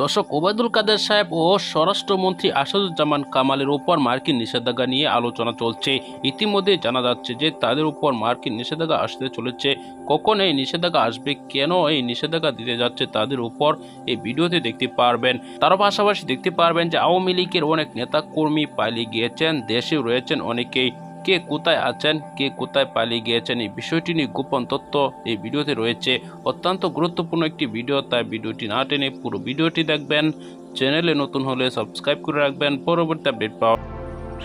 দর্শক, ওবায়দুল কাদের সাহেব ও স্বরাষ্ট্রমন্ত্রী আসাদুজ্জামান কামালের উপর মার্কিন নিষেধাজ্ঞা নিয়ে আলোচনা চলছে। ইতিমধ্যে জানা যাচ্ছে যে তাদের উপর মার্কিন নিষেধাজ্ঞা আসতে চলেছে। কখন এই নিষেধাজ্ঞা আসবে, কেন এই নিষেধাজ্ঞা দিতে যাচ্ছে তাদের উপর, এই ভিডিওতে দেখতে পারবেন। তার পাশাপাশি দেখতে পারবেন যে আওয়ামী লীগের অনেক নেতা কর্মী পালিয়ে গিয়েছেন দেশে রয়েছেন অনেকেই। কে কোথায় আছেন, কে কোথায় পালিয়ে গিয়েছেন, এই বিষয়টি নিয়ে গোপন তথ্য এই ভিডিওতে রয়েছে। অত্যন্ত গুরুত্বপূর্ণ একটি ভিডিও, তাই ভিডিওটি না টেনে পুরো ভিডিওটি দেখবেন। চ্যানেলে নতুন হলে সাবস্ক্রাইব করে রাখবেন। পরবর্তী আপডেট পাওয়া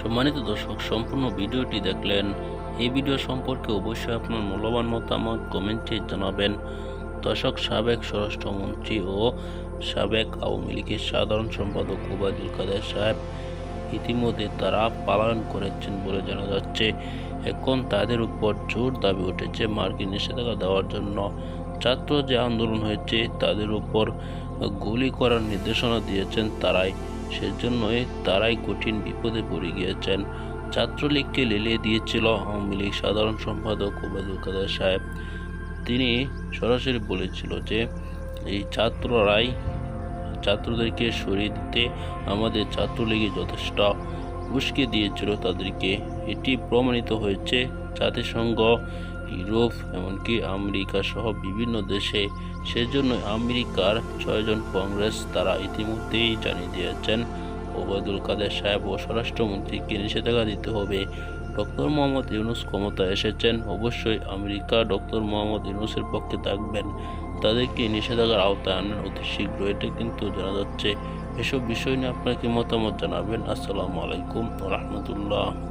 সম্মানিত দর্শক, সম্পূর্ণ ভিডিওটি দেখলেন। এই ভিডিও সম্পর্কে অবশ্যই আপনার মূল্যবান মতামত কমেন্টে জানাবেন। দর্শক, সাবেক স্বরাষ্ট্রমন্ত্রী ও সাবেক আওয়ামী লীগের সাধারণ সম্পাদক ওবায়দুল কাদের সাহেব ইতিমধ্যে তারা পালন করেছেন বলে জানা যাচ্ছে। এখন তাদের উপর জোর দাবি উঠেছে মার্কিন নিষেধাজ্ঞা দেওয়ার জন্য। ছাত্র যে আন্দোলন হয়েছে, তাদের উপর গুলি করার নির্দেশনা দিয়েছেন তারাই। সেজন্যই তারাই কঠিন বিপদে পড়ে গিয়েছেন। ছাত্রলীগকে লেলিয়ে দিয়েছিল আওয়ামী লীগ সাধারণ সম্পাদক ওবায়দুল কাদের সাহেব। তিনি সরাসরি বলেছিল যে, এই ছাত্ররাই ছাত্রদেরকে সরিয়ে দিতে আমাদের ছাত্রলীগে যথেষ্ট উস্কে দিয়েছিল তাদেরকে। এটি প্রমাণিত হয়েছে জাতিসংঘ, ইউরোপ, এমনকি আমেরিকা সহ বিভিন্ন দেশে। সেজন্য আমেরিকার ছয়জন কংগ্রেস তারা ইতিমধ্যেই জানিয়ে দিয়েছেন, ওবায়দুল কাদের সাহেব ও স্বরাষ্ট্রমন্ত্রীকে নিষেধাজ্ঞা দিতে হবে। ডক্টর মোহাম্মদ ইউনুস ক্ষমতায় এসেছেন, অবশ্যই আমেরিকা ডক্টর মোহাম্মদ ইউনুসের পক্ষে থাকবেন। তাদেরকে নিষেধাজ্ঞার আওতায় আনার অতি শীঘ্র। এটা কিন্তু জানা যাচ্ছে। এসব বিষয় নিয়ে আপনাকে মতামত জানাবেন? আসসালামু আলাইকুম রহমতুল্লাহ।